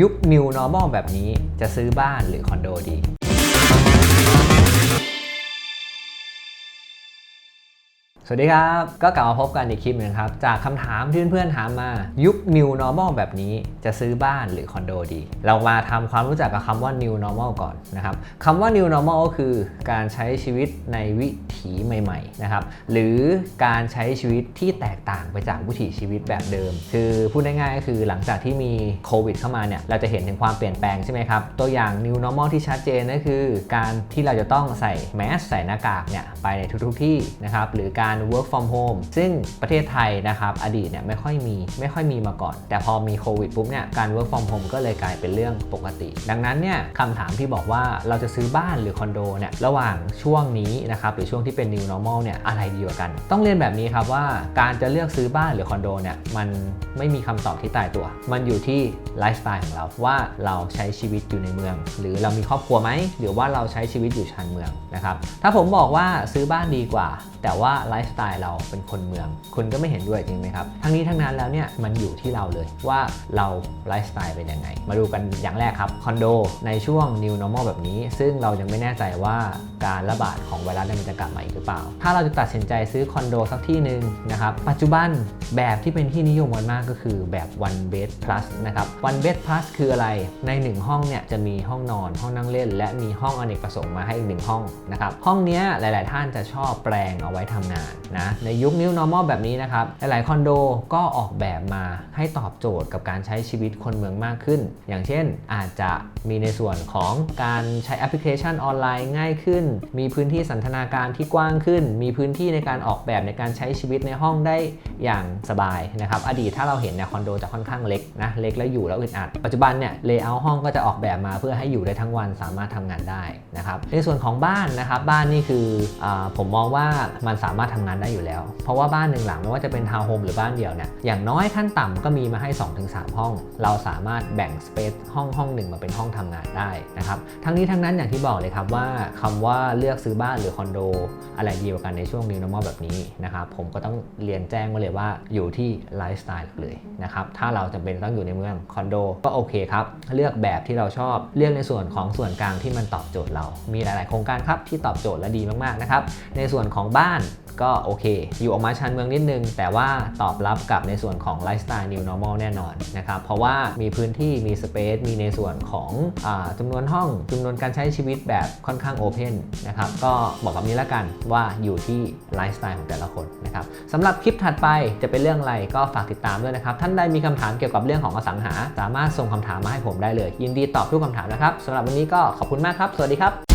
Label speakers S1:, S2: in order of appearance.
S1: ยุค New Normal แบบนี้จะซื้อบ้านหรือคอนโดดี สวัสดีครับ ก็กลับมาพบกันอีกคลิปหนึงครับ จากคำถามที่เพื่อนๆถามมายุค New Normal แบบนี้จะซื้อบ้านหรือคอนโดดี เรามาทำความรู้จักกับคำว่า New Normal ก่อนนะครับคำว่า New Normal ก็คือการใช้ชีวิตในวิถีใหม่ๆนะครับหรือการใช้ชีวิตที่แตกต่างไปจากวิถีชีวิตแบบเดิม คือพูดง่ายๆก็คือหลังจากที่มีโควิดเข้ามาเนี่ยเราจะเห็นถึงความเปลี่ยนแปลงใช่ไหมครับตัวอย่าง New Normal ที่ชัดเจนก็คือ การที่เราจะต้องใส่แมสใส่หน้ากากเนี่ยไปในทุกๆที่นะครับหรือการ work from home ซึ่งประเทศไทยนะครับอดีตเนี่ยไม่ค่อยมีไม่ค่อยมีมาก่อน แต่พอมีโควิดปุ๊บเนี่ยการ work from home ก็เลยกลายเป็นเรื่องปกติ ดังนั้นเนี่ยคำถามที่บอกว่าเราจะซื้อบ้านหรือคอนโดเนี่ยระหว่างช่วงนี้นะครับหรือช่วงที่เป็น new normal เนี่ยอะไรดีกว่ากัน ต้องเรียนแบบนี้ครับว่าการจะเลือกซื้อบ้านหรือคอนโดเนี่ยมันไม่มีคำตอบที่ตายตัว มันอยู่ที่ไลฟ์สไตล์ของเราว่าเราใช้ชีวิตอยู่ในเมือง หรือเรามีครอบครัวไหมหรือว่าเราใช้ชีวิตอยู่ชานเมืองนะครับถ้าผมบอกว่าซื้อบ้านดีกว่า แต่ว่าไลฟ์ฟ์สไตล์เราเป็นคนเมือง คุณก็ไม่เห็นด้วยจริงไหมครับ ทั้งนี้ทั้งนั้นแล้วเนี่ยมันอยู่ที่เราเลยว่าเราไลฟ์สไตล์เป็นยังไง มาดูกันอย่างแรกครับคอนโดในช่วง new normal แบบนี้ ซึ่งเรายังไม่แน่ใจว่าการระบาดของไวรัสมันจะกลับมาอีกหรือเปล่า ถ้าเราจะตัดสินใจซื้อคอนโดสักที่หนึ่งนะครับปัจจุบันแบบที่เป็นที่นิยมกันมากก็คือแบบ one bed plus นะครับ one bed plus คืออะไรใน 1 ห้องเนี่ยจะมีห้องนอนห้องนั่งเล่น และมีห้องอเนกประสงค์มาให้อีกหนึ่งห้องนะครับห้องนี้หลาย ๆ ท่านจะชอบแปลงเอาไว้ทำงานนะในยุค new normal แบบนี้นะครับ หลายๆคอนโดก็ออกแบบมาให้ตอบโจทย์กับการใช้ชีวิตคนเมืองมากขึ้น อย่างเช่นอาจจะมีในส่วนของการใช้แอปพลิเคชันออนไลน์ง่ายขึ้น มีพื้นที่สันทนาการที่กว้างขึ้น มีพื้นที่ในการออกแบบในการใช้ชีวิตในห้องได้อย่างสบายนะครับ อดีตถ้าเราเห็นเนี่ยคอนโดจะค่อนข้างเล็กนะเล็กแล้วอยู่แล้วอึดอัด ปัจจุบันเนี่ยเลเยอร์ห้องก็จะออกแบบมาเพื่อให้อยู่ได้ทั้งวันสามารถทำงานได้นะครับในส่วนของบ้านนะครับบ้านนี่คืออผมมองว่ามันสามารถทำงานได้อยู่แล้ว เพราะว่าบ้านหนึ่งหลังไม่ว่าจะเป็นทาวน์โฮมหรือบ้านเดี่ยวเนี่ยอย่างน้อยขั้นต่ำก็มีมาให้ 2-3 ห้อง เราสามารถแบ่งสเปซห้องห้องหนึ่งมาเป็นห้องทำงานได้นะครับทั้งนี้ทั้งนั้นอย่างที่บอกเลยครับว่าคำว่าเลือกซื้อบ้านหรือคอนโดอะไรดีกว่ากันในช่วง New Normal แบบนี้นะครับผมก็ต้องเรียนแจ้งไว้เลยว่าอยู่ที่ไลฟ์สไตล์เลยนะครับถ้าเราจำเป็นต้องอยู่ในเมืองคอนโดก็โอเคครับเลือกแบบที่เราชอบเลือกในส่วนของส่วนกลางที่มันตอบโจทย์เรา มีหลาย ๆ โครงการครับที่ตอบโจทย์และดีมาก ๆ นะครับ ในส่วนของบ้าน ก็โอเค อยู่ออกมาชานเมืองนิดนึง แต่ว่าตอบรับกับในส่วนของไลฟ์สไตล์ New Normal แน่นอนนะครับ เพราะว่ามีพื้นที่มีสเปซมีในส่วนของอจำนวนห้องจำนวนการใช้ชีวิตแบบค่อนข้างโอเพนนะครับ ก็บอกกับนี้แล้วกันว่าอยู่ที่ไลฟ์สไตล์ของแต่ละคนนะครับสำหรับคลิปถัดไปจะเป็นเรื่องอะไรก็ฝากติดตามด้วยนะครับ ท่านใดมีคำถามเกี่ยวกับเรื่องของอสังหา สามารถส่งคำถามมาให้ผมได้เลย ยินดีตอบทุกคำถามนะครับสำหรับวันนี้ก็ขอบคุณมากครับ สวัสดีครับ